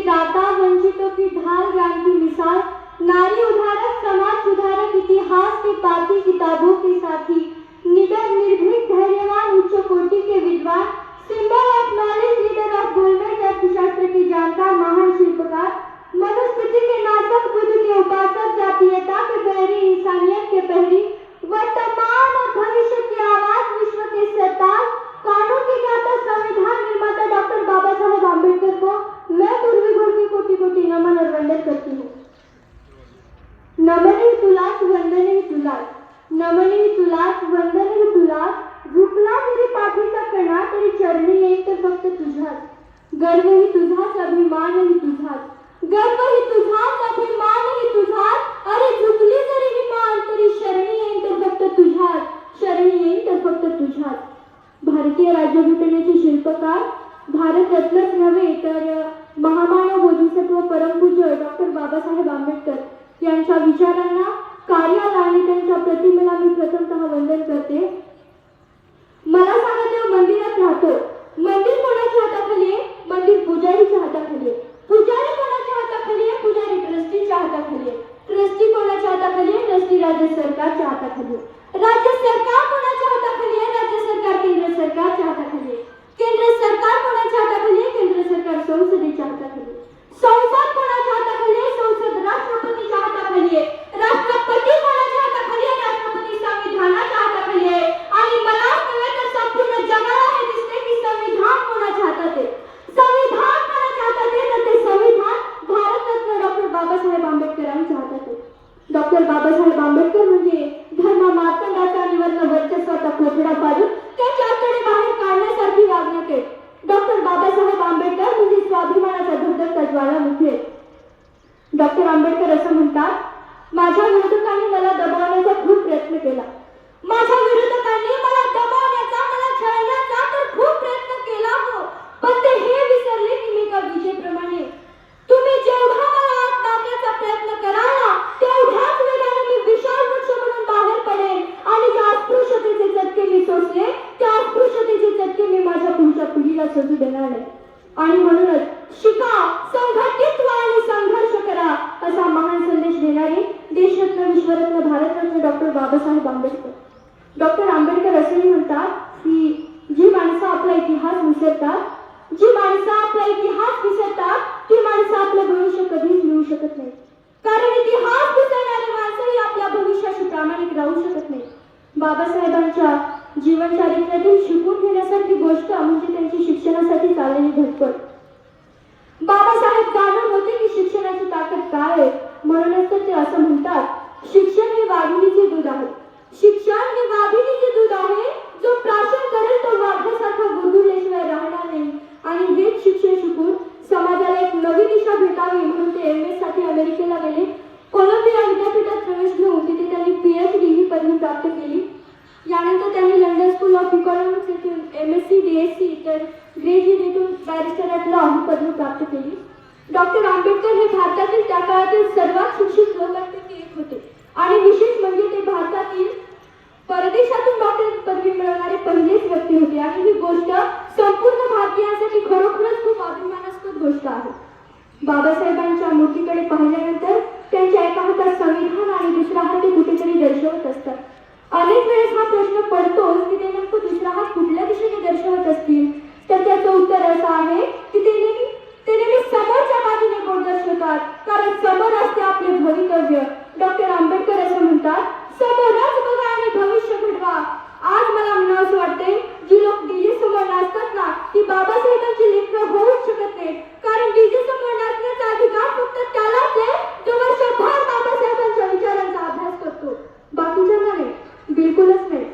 की दाता वंचितों की ढाल ज्ञान की मिसाल नारी उधारक समाज सुधारक इतिहास के पाती किताबों के साथी निडर निर्भीक धैर्यवान उच्च कोटि के विद्वान symbol of knowledge leader of golden अर्थशास्त्र की जानकार महान शिल्पकार मनुस्मृति के नाटक बुद्ध के उपासक जातीयता के बहरी इंसानियत के पहरी वर्तमान और भविष्य की आवाज विश्व के सरताज कानून के ज्ञाता संविधान निर्माता डॉक्टर बाबा साहेब आम्बेडकर को मैं पूर्वी गुण की कोटि कोटि नमन और वंदन करती हूँ नमने तुलास वंदने तुलास नमने तुलास वंदने तुलास झुकला जरी पाठीचा कणा तरी चरणी येईल तर फक्त गर्वही गर्व तुझाच अभिमानही तुझाच. गर्वही तुझाच अभिमानही तुझाच. अरे झुकली जरी ही मान तरी शरणी येईल तर फक्त तुझ्यात. शरणी येईल तर फक्त तुझ्यात. भारतीय राज्यघटनेचे शिल्पकार भारतरत्नच नव्हे तर महामानव बोधिसत्व परमपूज्य डॉक्टर बाबासाहेब आंबेडकर यांच्या विचारांना कार्याला आणि त्यांच्या प्रतिमेला मी प्रथमतः वंदन करते मला सांगा तेव्हा मंदिरात राहतो मंदिर कोणाच्या हाताखाली आहे मंदिर पुजारीच्या हाताखाली आहे पुजारी कोणाच्या हाताखाली आहे पुजारी ट्रस्टीच्या हाताखाली. आहे ट्रस्टी कोणाच्या हाताखाली आहे? ट्रस्टी राज्य सरकारच्या हाताखाली. आहे राज्य सरकार कोणाच्या हाताखाली आहे? राज्य सरकार केंद्र सरकारच्या हाताखाली आहे केंद्र सरकार कोणाच्या हाताखाली आहे केंद्र सरकार संसदेच्या हाताखाली आहे संसद कोणाच्या हाताखाली आहे संसद राष्ट्रपतीच्या हाताखाली आहे राष्ट्रपती कोणाच्या हाताखाली आहे राष्ट्रपती संविधानाच्या हाताखाली आहे आणि मलाच नव्हे तर संपूर्ण जगाला हे दिसते की संविधान कोणाच्या हातात आहे संविधान कोणाच्या हातात आहे तर ते संविधान भारतरत्न डॉक्टर बाबासाहेब आंबेडकरांच्या हातात आहे डॉक्टर बाबासाहेब आंबेडकर म्हणजे धर्म मातंगाचा आणि वर्ण वर्चस्वाचा कोथळा पाडून त्याच्या आतडे बाहेर काढण्यासारखी वागणूक आहे डॉक्टर बाबासाहेब आंबेडकर म्हणजे स्वाभिमानाचा धगधगता ज्वालामुखी आहे डॉक्टर आंबेडकर असं म्हणतात माझ्या विरोधकांनी मला दबावण्याचा खूप प्रयत्न केला माझ्या विरोधकांनी मला दबावण्याचा मला छळण्याचा तर खूप प्रयत्न केला हो पण ते हे विसरले की मी का विजेप्रमाणे तुम्ही जेवढा मला आत टाकण्याचा प्रयत्न कराल ना तेवढ्याच वेगाने मी विशाल वृक्ष म्हणून बाहेर पडेल आणि ज्या अस्पृश्यतेचे चटके मी सोसले त्या अस्पृश्यतेचे चटके मी माझ्या पुढच्या पिढीला देणार नाही. आणि म्हणूनच शिका संघटित व्हा आणि संघर्ष करा असा महान संदेश देणारे देशरत्न विश्वरत्न भारतरत्न डॉक्टर बाबासाहेब आंबेडकर. डॉक्टर आंबेडकर असेही म्हणतात की जी माणसं आपला इतिहास विसरतात जी माणसं आपला इतिहास विसरतात ती माणसं आपलं भविष्य कधीच मिळू शकत नाही कारण इतिहास विसरणारी माणसंही आपल्या भविष्याशी प्रामाणिक राहू शकत नाही बाबासाहेबांच्या चारित्र्यातून शिकून घेण्यासारखी गोष्ट म्हणजे त्यांची शिक्षणासाठी चाललेली धडपड. बाबासाहेब जाणून होते की शिक्षणाची ताकद काय आहे? म्हणूनच तर ते असं म्हणतात. स्कूल ऑफ इकॉनॉमिक्स येथून M S C D S C तर ग्रेजुएट येथून बॅरिस्टर ॲट लॉ ही पदवी प्राप्त केली. डॉक्टर आंबेडकर हे भारतातील त्या काळातील सर्वात शिक्षित लोकांपैकी एक होते. आणि विशेष म्हणजे ते भारतातील परदेशातून डॉक्टर पदवी मिळवणारे पहिलेच व्यक्ती होते. आणि ही गोष्ट संपूर्ण भारतीयांसाठी खरोखरच खूप अभिमानास्पद गोष्ट आहे. बाबासाहेबांच्या मूर्तीकडे पाहिल्यानंतर त्यांच्या एका हातात संविधान आणि दुसऱ्या हाती कुठेतरी दर्शवत असतात. अनेक वेळा प्रश्न पडतोच की ते नेमकं दुसरा हात कुठल्या दिशेने दर्शवत असतील? तर त्याचं उत्तर असं आहे की ते नेहमी ते नेहमी समोरच्या बाजूने बोट दर्शवतात? कारण समोर असते आपले भवितव्य. डॉक्टर आंबेडकर असं म्हणतात समोरच बघा आणि भविष्य घडवा. आज मला म्हणावंसं वाटते जी लोक डीजे समोर नाचतात ना ती बाबासाहेबांची लेकरं होऊच शकत नाही कारण डीजे समोर नाचण्याचा अधिकार फक्त त्यालाच आहे जो वर्षभर बाबासाहेबांच्या विचारांचा अभ्यास करतो बाकीच्यांना नाही बिलकुलच नाही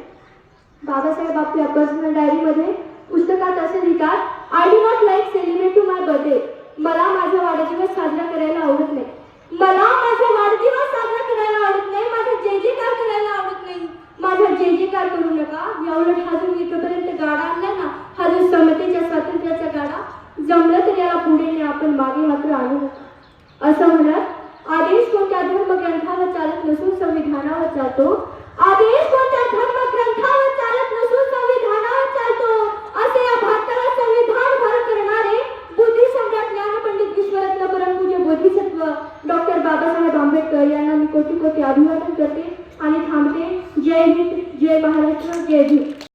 बाबासाहेब आपल्या पर्सनल डायरीमध्ये पुस्तकात असे लिहितात I do not like celebrate to my birthday मला माझा वाढदिवस साजरा करायला आवडत नाही. मला माझा वाढदिवस साजरा करायला आवडत नाही. माझा जे जे कार करायला आवडत नाही. माझा जे जे कार करू नका. या उलट हा जो इथपर्यंत गाडा आणला ना हा जो समतेच्या स्वातंत्र्याचा गाडा जमलं तर याला पुढे ने आपण मागे मात्र आणू नका. असं म्हणत आदेश कोणत्या धर्मग्रंथावर चालत नसून संविधानावर चालतो आदेश कोणत्या धर्म ग्रंथावर चालत नसून संविधानावर चालतो असे या भारताला संविधान भर करणारे बुद्धी सम्राट ज्ञानपंडित विश्वरत्न बोधिसत्व डॉक्टर बाबासाहेब आंबेडकर यांना मी कोटी कोटी अभिवादन करते आणि थांबते. जय हिंद जय महाराष्ट्र जय भीम.